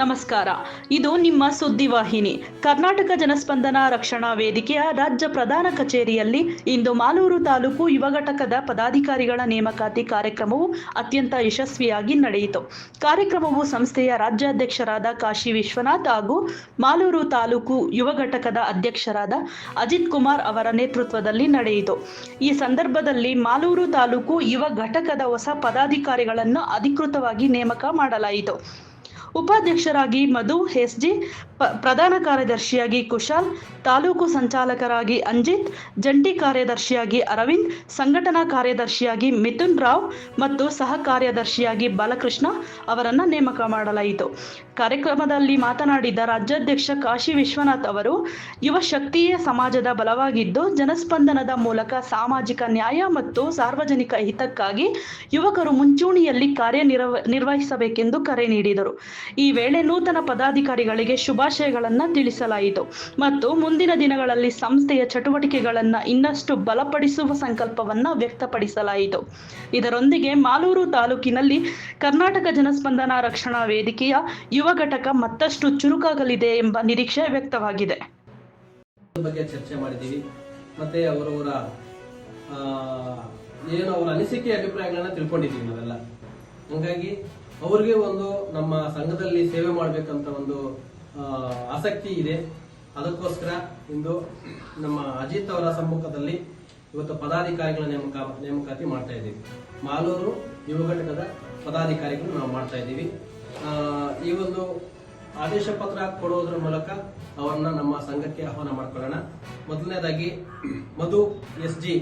ನಮಸ್ಕಾರ. ಇದು ನಿಮ್ಮ ಸುದ್ದಿವಾಹಿನಿ ಕರ್ನಾಟಕ ಜನಸ್ಪಂದನ ರಕ್ಷಣಾ ವೇದಿಕೆಯ ರಾಜ್ಯ ಪ್ರಧಾನ ಕಚೇರಿಯಲ್ಲಿ ಇಂದು ಮಾಲೂರು ತಾಲೂಕು ಯುವ ಘಟಕದ ಪದಾಧಿಕಾರಿಗಳ ನೇಮಕಾತಿ ಕಾರ್ಯಕ್ರಮವು ಅತ್ಯಂತ ಯಶಸ್ವಿಯಾಗಿ ನಡೆಯಿತು. ಕಾರ್ಯಕ್ರಮವು ಸಂಸ್ಥೆಯ ರಾಜ್ಯಾಧ್ಯಕ್ಷರಾದ ಕಾಶಿ ವಿಶ್ವನಾಥ್ ಹಾಗೂ ಮಾಲೂರು ತಾಲೂಕು ಯುವ ಘಟಕದ ಅಧ್ಯಕ್ಷರಾದ ಅಜಿತ್ ಕುಮಾರ್ ಅವರ ನೇತೃತ್ವದಲ್ಲಿ ನಡೆಯಿತು. ಈ ಸಂದರ್ಭದಲ್ಲಿ ಮಾಲೂರು ತಾಲೂಕು ಯುವ ಘಟಕದ ಹೊಸ ಪದಾಧಿಕಾರಿಗಳನ್ನು ಅಧಿಕೃತವಾಗಿ ನೇಮಕ ಮಾಡಲಾಯಿತು. ಉಪಾಧ್ಯಕ್ಷರಾಗಿ ಮಧು ಎಸ್ಜಿ ಪ್ರಧಾನ ಕಾರ್ಯದರ್ಶಿಯಾಗಿ ಕುಶಾಲ್, ತಾಲೂಕು ಸಂಚಾಲಕರಾಗಿ ಅಂಜಿತ್, ಜಂಟಿ ಕಾರ್ಯದರ್ಶಿಯಾಗಿ ಅರವಿಂದ್, ಸಂಘಟನಾ ಕಾರ್ಯದರ್ಶಿಯಾಗಿ ಮಿಥುನ್ ರಾವ್ ಮತ್ತು ಸಹ ಕಾರ್ಯದರ್ಶಿಯಾಗಿ ಬಾಲಕೃಷ್ಣ ಅವರನ್ನು ನೇಮಕ ಮಾಡಲಾಯಿತು. ಕಾರ್ಯಕ್ರಮದಲ್ಲಿ ಮಾತನಾಡಿದ ರಾಜ್ಯಾಧ್ಯಕ್ಷ ಕಾಶಿ ವಿಶ್ವನಾಥ್ ಅವರು, ಯುವ ಶಕ್ತಿಯೇ ಸಮಾಜದ ಬಲವಾಗಿದ್ದು, ಜನಸ್ಪಂದನದ ಮೂಲಕ ಸಾಮಾಜಿಕ ನ್ಯಾಯ ಮತ್ತು ಸಾರ್ವಜನಿಕ ಹಿತಕ್ಕಾಗಿ ಯುವಕರು ಮುಂಚೂಣಿಯಲ್ಲಿ ಕಾರ್ಯನಿರ್ವ, ನಿರ್ವಹಿಸಬೇಕೆಂದು ಕರೆ ನೀಡಿದರು. ಈ ವೇಳೆ ನೂತನ ಪದಾಧಿಕಾರಿಗಳಿಗೆ ಶುಭಾಶಯಗಳನ್ನು ತಿಳಿಸಲಾಯಿತು. ಮತ್ತು ಮುಂದಿನ ದಿನಗಳಲ್ಲಿ ಸಂಸ್ಥೆಯ ಚಟುವಟಿಕೆಗಳನ್ನು ಇನ್ನಷ್ಟು ಬಲಪಡಿಸುವ ಸಂಕಲ್ಪವನ್ನು ವ್ಯಕ್ತಪಡಿಸಲಾಯಿತು. ಇದರೊಂದಿಗೆ ಮಾಲೂರು ತಾಲೂಕಿನಲ್ಲಿ ಕರ್ನಾಟಕ ಜನಸ್ಪಂದನ ರಕ್ಷಣಾ ವೇದಿಕೆಯ ಯುವ ಘಟಕ ಮತ್ತಷ್ಟು ಚುರುಕಾಗಲಿದೆ ಎಂಬ ನಿರೀಕ್ಷೆ ವ್ಯಕ್ತವಾಗಿದೆ. ಬಗ್ಗೆ ಚರ್ಚೆ ಮಾಡಿದ್ದೀವಿ. ಮತ್ತೆ ಅವರವರ ಏನು ಅವರ ಅನಿಸಿಕೆ, ಅಭಿಪ್ರಾಯಗಳನ್ನ ತಿಳ್ಕೊಂಡಿದ್ದೀವಿ ನಾವೆಲ್ಲ. ಹಂಗಾಗಿ ಅವ್ರಿಗೆ ಒಂದು ನಮ್ಮ ಸಂಘದಲ್ಲಿ ಸೇವೆ ಮಾಡಬೇಕಂತ ಒಂದು ಆಸಕ್ತಿ ಇದೆ. ಅದಕ್ಕೋಸ್ಕರ ಇಂದು ನಮ್ಮ ಅಜಿತ್ ಅವರ ಸಮ್ಮುಖದಲ್ಲಿ ಇವತ್ತು ಪದಾಧಿಕಾರಿಗಳ ನೇಮಕ, ನೇಮಕಾತಿ ಮಾಡ್ತಾ ಇದ್ದೀವಿ. ಮಾಲೂರು ಯುವ ಘಟಕದ ಪದಾಧಿಕಾರಿಗಳು ನಾವು ಮಾಡ್ತಾ ಇದ್ದೀವಿ. ಈ ಒಂದು ಆದೇಶ ಪತ್ರ ಕೊಡೋದ್ರ ಮೂಲಕ ಅವರನ್ನ ನಮ್ಮ ಸಂಘಕ್ಕೆ ಆಹ್ವಾನ ಮಾಡ್ಕೊಳ್ಳೋಣ. ಮೊದಲನೇದಾಗಿ ಮಧು ಎಸ್ ಜಿ